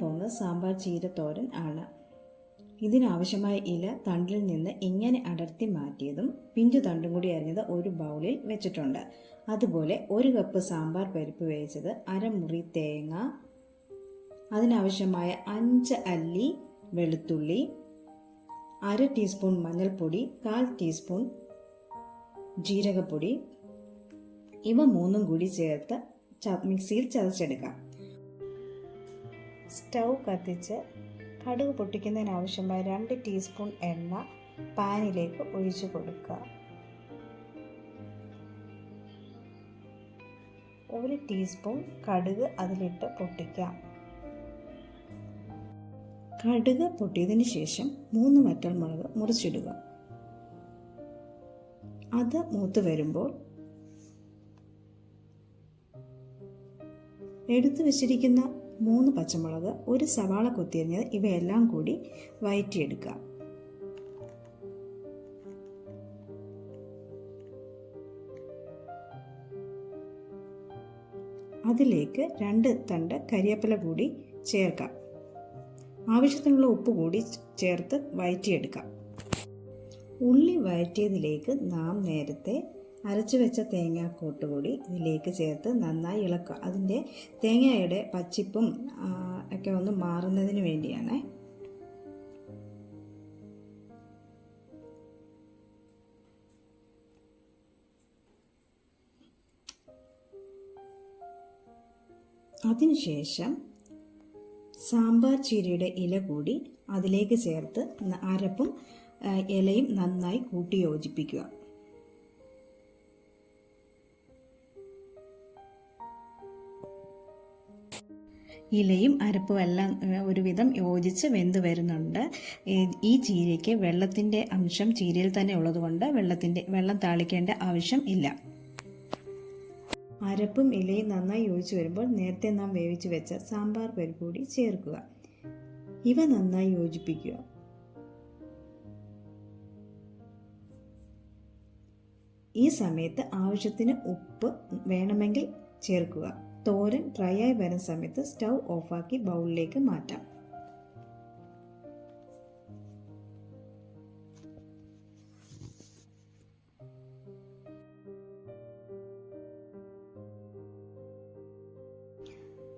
പോകുന്നത് സാമ്പാർ ചീരത്തോരൻ ആണ്. ഇതിനാവശ്യമായ ഇല തണ്ടിൽ നിന്ന് ഇങ്ങനെ അടർത്തി മാറ്റിയതും പിഞ്ചു തണ്ടും കൂടി അരിഞ്ഞത് ഒരു ബൗളിൽ വെച്ചിട്ടുണ്ട്. അതുപോലെ ഒരു കപ്പ് സാമ്പാർ പരിപ്പ് വേവിച്ചത് അരമുറി തേങ്ങ അതിനാവശ്യമായ അഞ്ച് അല്ലി വെളുത്തുള്ളി അര ടീസ്പൂൺ മഞ്ഞൾപ്പൊടി കാൽ ടീസ്പൂൺ ജീരകപ്പൊടി ഇവ മൂന്നും കൂടി ചേർത്ത് മിക്സിയിൽ ചതച്ചെടുക്കാം. സ്റ്റൗ കത്തിച്ച് കടുക് പൊട്ടിക്കുന്നതിനാവശ്യമായ രണ്ട് ടീസ്പൂൺ എണ്ണ പാനിലേക്ക് ഒഴിച്ചു കൊടുക്കുക. ഒരു ടീസ്പൂൺ കടുക് അതിലിട്ട് പൊട്ടിക്കാം. കടുക് പൊട്ടിയതിന് ശേഷം മൂന്ന് വറ്റൽമുളക് മുറിച്ചിടുക. അത് മൂത്ത് വരുമ്പോൾ എടുത്തു വെച്ചിരിക്കുന്ന മൂന്ന് പച്ചമുളക് ഒരു സവാള കൊത്തിയരിഞ്ഞത് ഇവയെല്ലാം കൂടി വയറ്റിയെടുക്കുക. അതിലേക്ക് രണ്ട് തണ്ട് കരിയേപ്പില കൂടി ചേർക്കാം. ആവശ്യത്തിനുള്ള ഉപ്പ് കൂടി ചേർത്ത് വയറ്റിയെടുക്കാം. ഉള്ളി വയറ്റിയതിലേക്ക് നാം നേരത്തെ അരച്ചു വെച്ച തേങ്ങാക്കൂട്ട് കൂടി ഇതിലേക്ക് ചേർത്ത് നന്നായി ഇളക്കുക. അതിന്റെ തേങ്ങയുടെ പച്ചിപ്പും ഒക്കെ ഒന്ന് മാറുന്നതിന് വേണ്ടിയാണ്. അതിനുശേഷം സാമ്പാർ ചീരയുടെ ഇല കൂടി അതിലേക്ക് ചേർത്ത് അരപ്പും ഇലയും നന്നായി കൂട്ടി യോജിപ്പിക്കുക. ഇലയും അരപ്പും എല്ലാം ഒരുവിധം യോജിച്ച് വെന്ത് വരുന്നുണ്ട്. ഈ- ചീരയ്ക്ക് വെള്ളത്തിന്റെ അംശം ചീരയിൽ തന്നെ ഉള്ളതുകൊണ്ട് വെള്ളത്തിന്റെ വെള്ളം താളിക്കേണ്ട ആവശ്യം ഇല്ല. അരപ്പും ഇലയും നന്നായി യോജിച്ച് വരുമ്പോൾ നേരത്തെ നാം വേവിച്ച് വെച്ച സാമ്പാർ പരിപ്പ് കൂടി ചേർക്കുക. ഇവ നന്നായി യോജിപ്പിക്കുക. ഈ സമയത്ത് ആവശ്യത്തിന് ഉപ്പ് വേണമെങ്കിൽ ചേർക്കുക. തോരൻ ഡ്രൈ ആയി വരുന്ന സമയത്ത് സ്റ്റൗ ഓഫാക്കി ബൗളിലേക്ക് മാറ്റാം.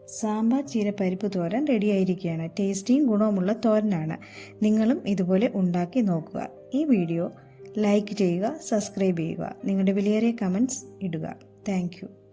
സാമ്പാർ ചീര പരിപ്പ് തോരൻ റെഡിയായിരിക്കുകയാണ് ടേസ്റ്റിയും ഗുണവുമുള്ള തോരനാണ്. നിങ്ങളും ഇതുപോലെ ഉണ്ടാക്കി നോക്കുക. ഈ വീഡിയോ ലൈക്ക് ചെയ്യുക സബ്സ്ക്രൈബ് ചെയ്യുക. നിങ്ങളുടെ വിലയേറിയ കമന്റ്സ് ഇടുക. താങ്ക്